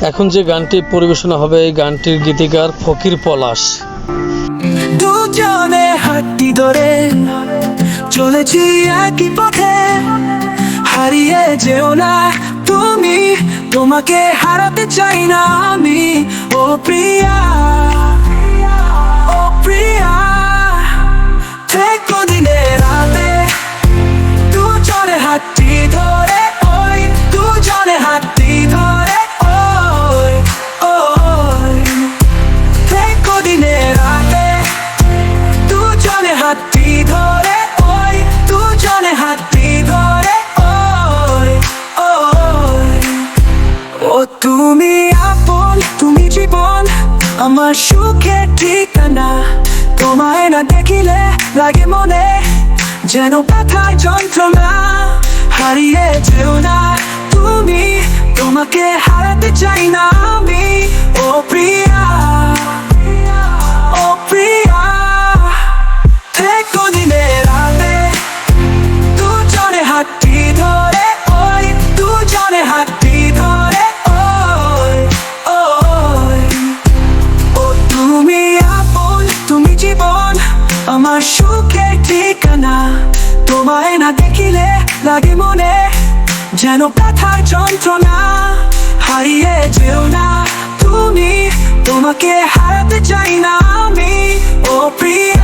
এখন যে গানটি পরিবেশন হবে, এই গানটির গীতিকার ফকির পলাশ। দুজনে হাতটি ধরে চলেছি একই পথে। হারিয়ে যেও না তুমি, তোমাকে হারাতে চাই না আমি। ও প্রিয়া। সুখের ঠিকানা। তোমায় না দেখিলে লাগে মনে, যেন ব্যথার যন্ত্রণা। হারিয়ে যেও না তুমি, তোমাকে হারাতে চাই না আমি। ও প্রিয়া আমার সুখের ঠিকানা তোমায় না দেখিলে লাগে মনে, যেন ব্যথার যন্ত্রণা, হারিয়ে যেও না তুমি। তোমাকে হারাতে চাই না আমি। ও প্রিয়া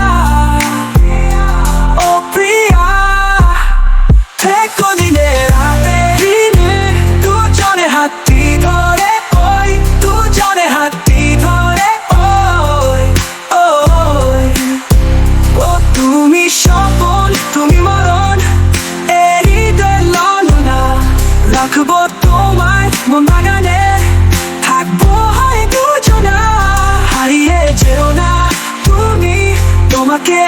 রাখব তোমায় মন বাগানে থাকব হয় দুজনা হারিয়ে যেও না তুমি তোমাকে